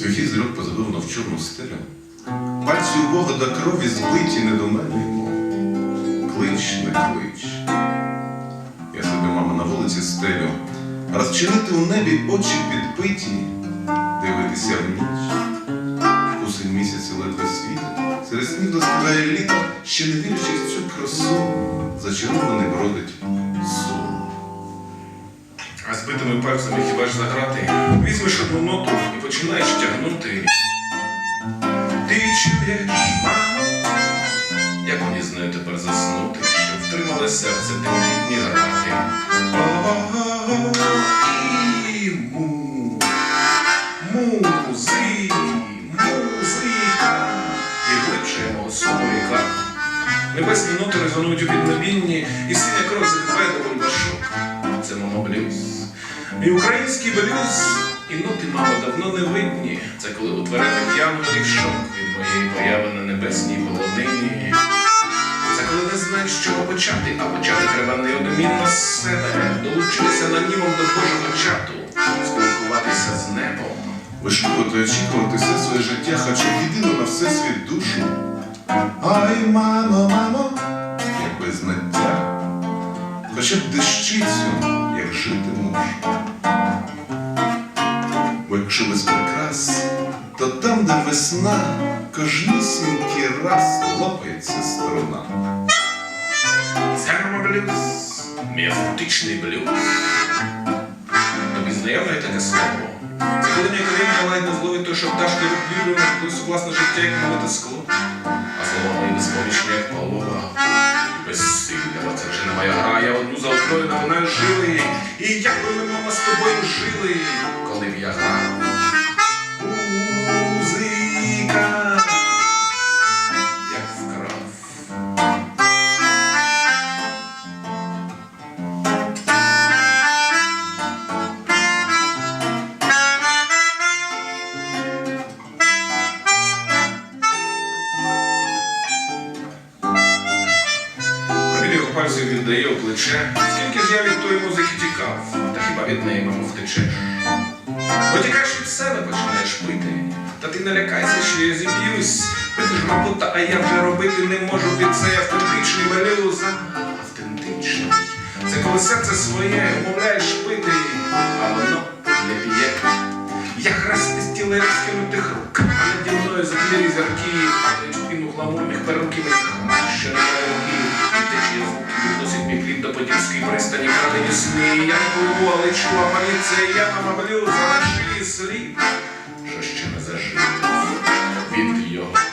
Твій зльот позабив чорну стелю. Пальці у Бога до крові збиті не до мене йому. Клич, не клич. Я собі, мама, на вулиці стелю. Розчинити у небі очі підпиті, дивитися в ніч. Кусень місяці ледве світить, серед сніг доставляє літо, ще не вірячи в цю красу, зачарований бродить сон. А збитими пальцями хіба ж заграти? Візьмеш одну ноту і починаєш тягнути. Ти чуєш, мамо? Як мені з тепер заснути, щоб втримале серце тендітні грати? І му, музи, музика. І глибше суму ріка. Небесні ноти резонують у піднебінні, і синя кров закриває до І український блюз, і ноти, мама, давно не видні. Це коли у тверезих янголів шок від моєї появи на небесній полонині. Це коли не знаєш, чого почати, а почати треба неодмінно з себе, долучитися на німом до Божого чату, спілкуватися з небом. Вишукувати, очікувати все своє життя, хоча б єдину на всесвіт душу. Ай, мамо, мамо, як без знаття, хоча б дещицю, Бо якщо без прикрас, то там, де весна, кожнісінький раз лопається струна. Термоблюз, міфотичний блюз. Тобі знайоме таке слово. Це коли ніякові лайно зловить то що пташки якусь власне життя, як мовити скло. Я одну за жили. І як би ми, мама, з тобою жили, коли б я грав. Пальців віддає у плече. Скільки ж я від тої музики тікав, та хіба від неї, мамо, втечеш? Бо тікаєш від себе, починаєш пити. Та ти не лякайся, що я зіб'юсь. Пити мабута, а я вже робити не можу під цей автентичний блюз. Автентичний. Це коли серце своє умовляєш пити, а воно не п'є. Я хрести стіле розкинутих рук, а наді мною заклірі зірки, падають піну гламурних перуків, що немає років, жил до седьмих лет до Подільській пристані хати не сни, я пливу, але чула поліція, я намаблю за наші слів, що ще не зажив? Від його.